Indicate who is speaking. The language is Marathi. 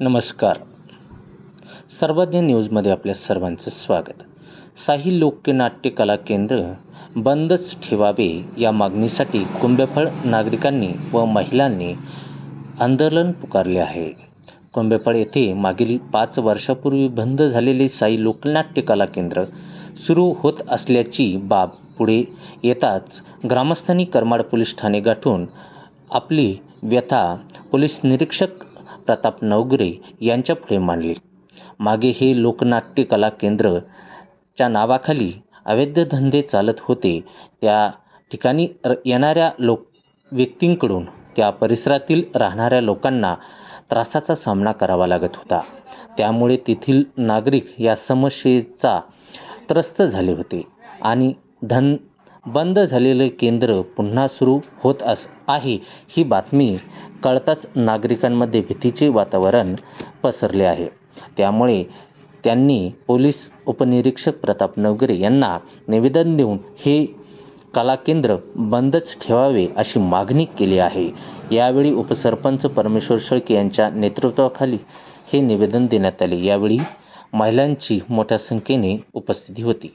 Speaker 1: नमस्कार. सर्वज्ञ न्यूजमध्ये आपल्या सर्वांचं स्वागत. साही लोकनाट्य कला केंद्र बंदच ठेवावे या मागणीसाठी कुंभेफळ नागरिकांनी व महिलांनी आंदोलन पुकारले आहे. कुंभेफळ येथे मागील पाच वर्षापूर्वी बंद झालेले साई लोकनाट्य कला केंद्र सुरू होत असल्याची बाब पुढे येताच ग्रामस्थांनी करमाड पोलीस ठाणे गाठून आपली व्यथा पोलीस निरीक्षक प्रताप नवगुरे यांच्या पुढे मांडली. मागे हे लोकनाट्य कला केंद्र च्या नावाखाली अवैध धंदे चालत होते. त्या ठिकाणी र येणाऱ्या लोक व्यक्तींकडून त्या परिसरातील राहणाऱ्या लोकांना त्रासाचा सामना करावा लागत होता. त्यामुळे तेथील नागरिक या समस्येचा त्रस्त झाले होते आणि धन बंद झालेले केंद्र पुन्हा सुरू होत अस आहे. ही बातमी कळताच नागरिकांमध्ये भीतीचे वातावरण पसरले आहे. त्यामुळे त्यांनी पोलीस उपनिरीक्षक प्रताप नवगरे यांना निवेदन देऊन हे कला केंद्र बंदच ठेवावे अशी मागणी केली आहे. यावेळी उपसरपंच परमेश्वर शेळके यांच्या नेतृत्वाखाली हे निवेदन देण्यात आले. यावेळी महिलांची मोठ्या संख्येने उपस्थिती होती.